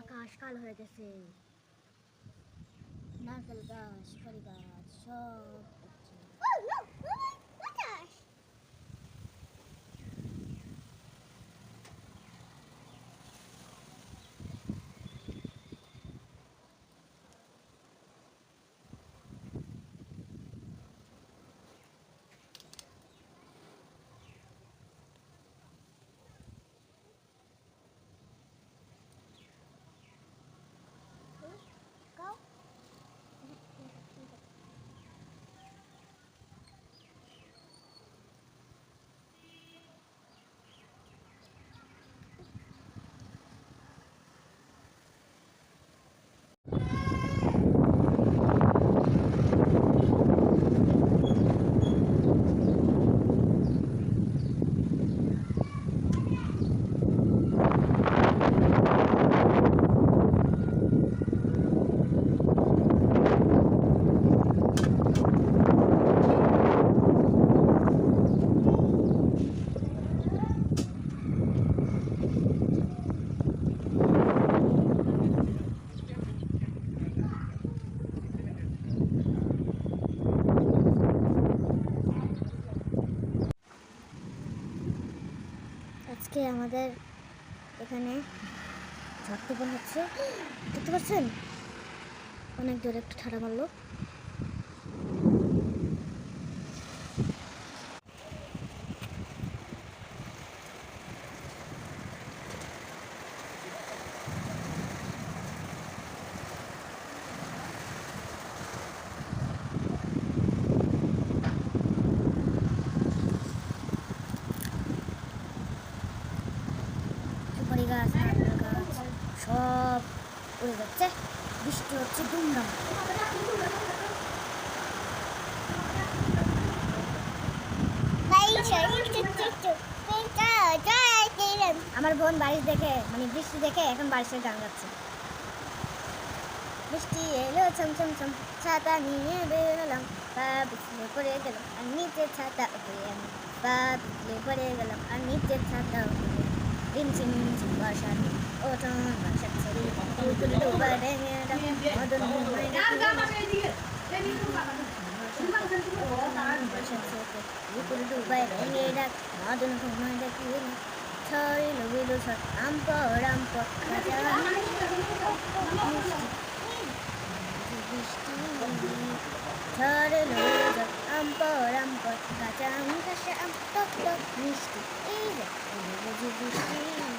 আকাশ কালো হয়ে গেছে নারকেল গাছ ফল গাছ সব আজকে আমাদের এখানে ঝড় হচ্ছে। দেখতে পাচ্ছেন? অনেক দূরে একটু ঠাড়া মারলো। সব উড়ে যাচ্ছে। বৃষ্টি হচ্ছে দুমদাম আমার বোন বারিশ দেখে মানে বৃষ্টি দেখে এখন বারিশের গান গাচ্ছে। বৃষ্টি এলো ছম ছম ছাতা নিয়ে বেরোলাম পা পিছলে পড়ে গেলাম আর নিচে ছাতা উপরে আমি। পা পিছলে পড়ে গেলাম আর নিচে ছাতা উপরে রিম বর্ষা ও টন বর্ষা ছেড়ে ডুবা রেঙে মদন বিপুল ডুবাই ভেঙে ডাক মদন ঘুমায় ডাকি ছড়িল বিলু ছট আম্প রাম্প বৃষ্টি ছড়িল বিলু ছট আম্প রাম্প কাঁচা আম কাঁচা আম টক টক মিষ্টি এই যে বৃষ্টি